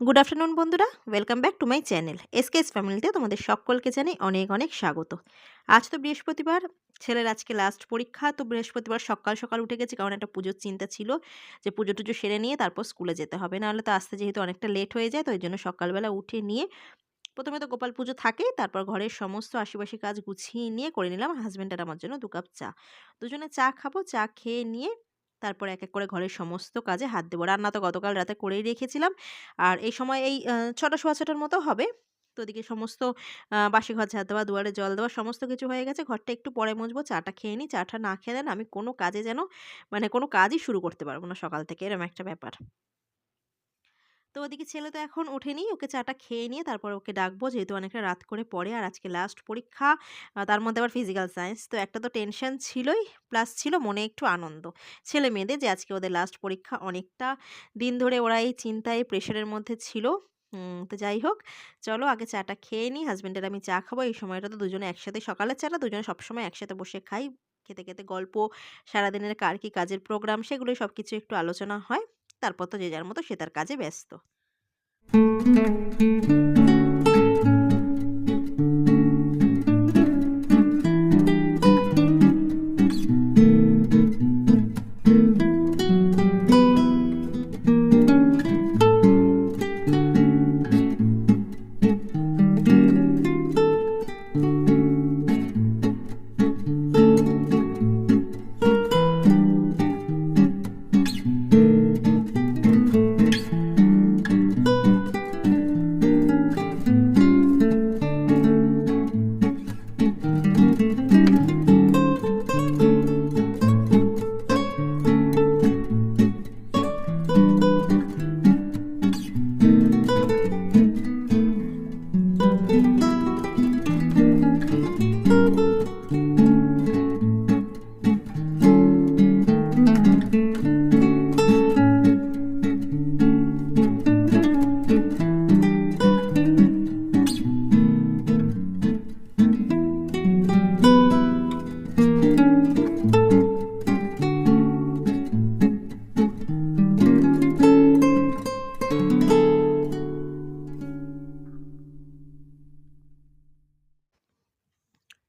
Good afternoon বন্ধুরা। Welcome back to my channel SKS ফ্যামিলিতে তোমাদের সকলকে জানাই অনেক অনেক স্বাগত। আজ তো বৃহস্পতিবার, ছেলের আজকে লাস্ট পরীক্ষা, তো বৃহস্পতিবার সকাল সকাল উঠে গেছে, কারণ একটা পুজোর চিন্তা ছিল যে পুজো টুজো সেরে নিয়ে তারপর স্কুলে যেতে হবে। নাহলে তো আসতে যেহেতু অনেকটা লেট হয়ে যায়, তো ওই জন্য সকালবেলা উঠে নিয়ে প্রথমে তো গোপাল পুজো থাকেই তারপর ঘরের সমস্ত আশেপাশে কাজ গুছিয়ে নিয়ে করে নিলাম হাজব্যান্ড আর আমার জন্য দু কাপ চা। দুজনে চা খাব, চা খেয়ে নিয়ে তারপর এক এক করে ঘরের সমস্ত কাজে হাত দেবো। রান্না তো গতকাল রাতে করেই রেখেছিলাম। আর এই সময় এই ছটা সোয়া ছটার মতো হবে। তো ওদিকে সমস্ত বাসি ঘর ঝাঁত দেওয়া, দুয়ারে জল দেওয়া সমস্ত কিছু হয়ে গেছে। ঘরটা একটু পরে মুছবো, চাটা খেয়ে নিই, চাটা না খেয়ে দেন আমি কোনো কাজে যেন মানে কোনো কাজই শুরু করতে পারব না সকাল থেকে। এরকম একটা ব্যাপার। তো ওদিকে ছেলে তো এখন ওঠেনি। ওকে চাটা খেয়ে নিয়ে তারপর ওকে ডাকবো, যেহেতু অনেকটা রাত করে পড়ে আর আজকে লাস্ট পরীক্ষা তার মধ্যে আবার ফিজিক্যাল সায়েন্স তো একটা তো টেনশন ছিলই প্লাস ছিল মনে একটু আনন্দ। ছেলে মেয়েদের যে আজকে ওদের লাস্ট পরীক্ষা অনেকটা দিন ধরে ওরা এই চিন্তায় প্রেশারের মধ্যে ছিল। তো যাই হোক, চলো আগে চাটা খেয়ে নিই হাজব্যান্ডের আমি চা খাব। এই সময়টা তো দুজনে একসাথে, সকালের চাটা দুজনে সবসময় একসাথে বসে খাই। খেতে খেতে গল্প, সারাদিনের কার কি কাজের প্রোগ্রাম সেগুলো সব কিছু একটু আলোচনা হয়। তারপর তো যে যার মতো সে তার কাজে ব্যস্ত।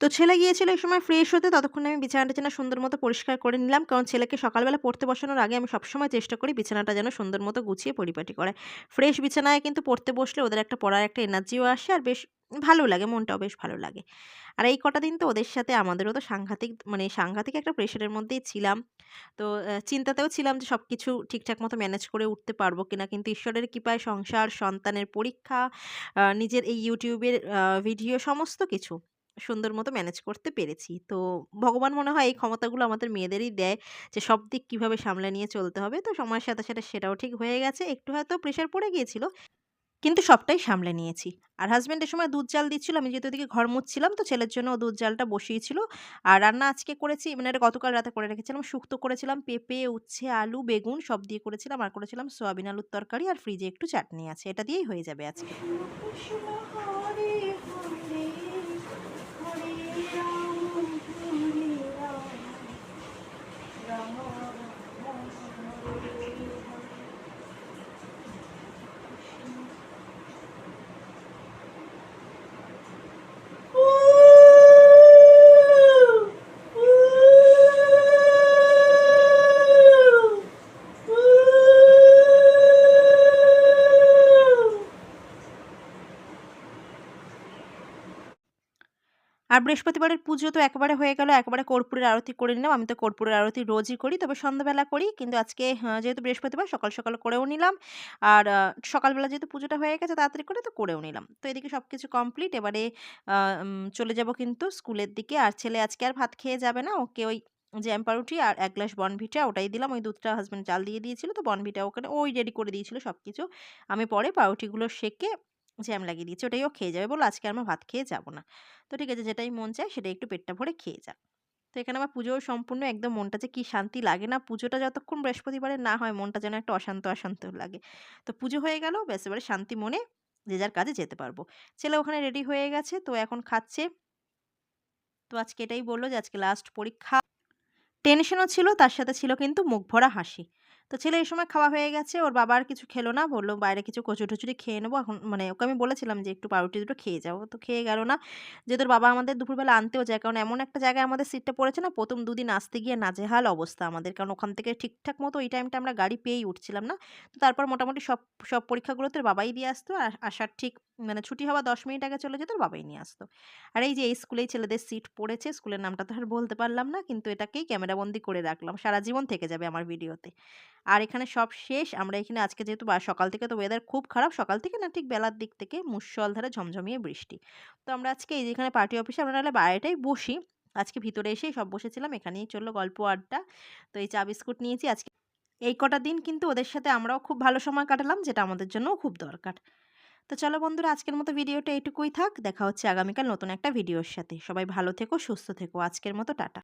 তো ছেলে গিয়েছিল এই সময় ফ্রেশ হতে, ততক্ষণ আমি বিছানাটা যেন সুন্দর মতো পরিষ্কার করে নিলাম। কারণ ছেলেকে সকালবেলা পড়তে বসানোর আগে আমি সবসময় চেষ্টা করি বিছানাটা যেন সুন্দর মতো গুছিয়ে পরিপাটি করে। ফ্রেশ বিছানায় কিন্তু পড়তে বসলে ওদের একটা পড়ার একটা এনার্জিও আসে আর বেশ ভালো লাগে, মনটাও বেশ ভালো লাগে। আর এই কটা দিন তো ওদের সাথে আমাদেরও তো সাংঘাতিক মানে সাংঘাতিক একটা প্রেশারের মধ্যেই ছিলাম। তো চিন্তাতেও ছিলাম যে সব কিছু ঠিকঠাক মতো ম্যানেজ করে উঠতে পারব কিনা। কিন্তু ঈশ্বরের কৃপায় সংসার, সন্তানের পরীক্ষা নিজের এই ইউটিউবের ভিডিও সমস্ত কিছু সুন্দর মতো ম্যানেজ করতে পেরেছি। তো ভগবান মনে হয় এই ক্ষমতাগুলো আমাদের মেয়েদেরই দেয় যে সব দিক কীভাবে সামলে নিয়ে চলতে হবে। তো সময়ের সাথে সাথে সেটাও ঠিক হয়ে গেছে। একটু হয়তো প্রেশার পড়ে গিয়েছিল, কিন্তু সবটাই সামলে নিয়েছি। আর হাজব্যান্ডের সময় দুধ জাল দিচ্ছিল, আমি যেহেতু ওদিকে ঘর মুছছিলাম, তো ছেলের জন্য দুধ জালটা বসিয়েছিল। আর রান্না আজকে করেছি মানে এটা গতকাল রাতে করে রেখেছিলাম, শুক্তো করেছিলাম, পেঁপে, উচ্ছে, আলু, বেগুন সব দিয়ে করেছিলাম। আর করেছিলাম সোয়াবিন আলুর তরকারি আর ফ্রিজে একটু চাটনি আছে। এটা দিয়েই হয়ে যাবে আজকে। আর বৃহস্পতিবারের পুজো তো একবারে হয়ে গেল, একবারে কর্পূরের আরতি করে নিলাম। আমি তো কর্পূরের আরতি রোজই করি, তবে সন্ধ্যাবেলা করি। কিন্তু আজকে যেহেতু বৃহস্পতিবার, সকাল সকাল করেও নিলাম। আর সকালবেলা যেহেতু পুজোটা হয়ে গেছে, তাড়াতাড়ি করে তো করেও নিলাম। তো এদিকে সব কিছু কমপ্লিট এবারে চলে যাব কিন্তু স্কুলের দিকে। আর ছেলে আজকে আর ভাত খেয়ে যাবে না। ওকে ওই জ্যাম পাউরুটি আর এক গ্লাস বনভিটা ওটাই দিলাম। ওই দুধটা হাজব্যান্ড জাল দিয়ে দিয়েছিল, তো বনভিটা ওখানে ওই রেডি করে দিয়েছিল সব কিছু আমি পরে পাউরুটিগুলো সেকে জ্যাম লাগিয়ে দিয়েছি ও খেয়ে যাবে। বলো আজকে আমরা ভাত খেয়ে যাব না। তো ঠিক আছে, যেটাই মন চায়, সেটাই একটু পেটটা ভরে খেয়ে যা তো এখানে আমার পুজোও সম্পূর্ণ একদম মনটা যে কী শান্তি লাগে না। পুজোটা যতক্ষণ বৃহস্পতিবারে না হয়, মনটা যেন একটা অশান্ত অশান্ত লাগে। তো পুজো হয়ে গেল, ব্যাস এবারে শান্তি মনে যে যার কাজে যেতে পারব। ছেলে ওখানে রেডি হয়ে গেছে, তো এখন খাচ্ছে। তো আজকে এটাই বলল যে, আজকে লাস্ট পরীক্ষা। টেনশনও ছিল, তার সাথে ছিল কিন্তু মুখ ভরা হাসি। তো ছেলে এই সময় খাওয়া হয়ে গেছে, ওর বাবা আর কিছু খেলো না, বলল বাইরে কিছু কচু টচুরি খেয়ে নেব, এখন মানে ওকে আমি বলেছিলাম যে একটু পাউরুটি দুটো খেয়ে যাব তো খেয়ে গেল না। যে তোর বাবা আমাদের দুপুরবেলা আনতেও যায়, কারণ এমন একটা জায়গায় আমাদের সিটটা পড়েছে না, প্রথম দুদিন আসতে গিয়ে নাজেহাল অবস্থা আমাদের, কারণ ওখান থেকে ঠিকঠাক মতো ওই টাইমটা আমরা গাড়ি পেয়েই উঠছিলাম না। তো তারপর মোটামুটি সব সব পরীক্ষাগুলোতে ওর বাবাই দিয়ে আসতো, আর আসার ঠিক মানে ছুটি হওয়া দশ মিনিট আগে চলে যেত বাবাই নিয়ে আসতো। আর এই যে, এই স্কুলেই ছেলেদের সিট পড়েছে, স্কুলের নামটা তো আর বলতে পারলাম না, কিন্তু এটাকেই ক্যামেরাবন্দি করে রাখলাম। সারা জীবন থেকে যাবে আমার ভিডিওতে। আর এখানে সব শেষ, আমরা এখানে আজকে যেহেতু সকাল থেকে তো ওয়েদার খুব খারাপ, সকাল থেকে না ঠিক বেলার দিক থেকে মুষলধারে ঝমঝমিয়ে বৃষ্টি। তো আমরা আজকে এই যেখানে পার্টি অফিসে আমরা নাহলে বাইরেটাই বসি। আজকে ভিতরে এসেই সব বসেছিলাম, এখানেই চলল গল্প, আড্ডা। তো এই চা বিস্কুট নিয়েছি, আজকে এই কটা দিন কিন্তু ওদের সাথে আমরাও খুব ভালো সময় কাটালাম, যেটা আমাদের জন্যও খুব দরকার। তো চলো বন্ধুরা, আজকের মতো ভিডিওটা এটুকুই থাক। দেখা হচ্ছে আগামীকাল নতুন একটা ভিডিওর সাথে। সবাই ভালো থেকো, সুস্থ থেকো। আজকের মতো টাটা।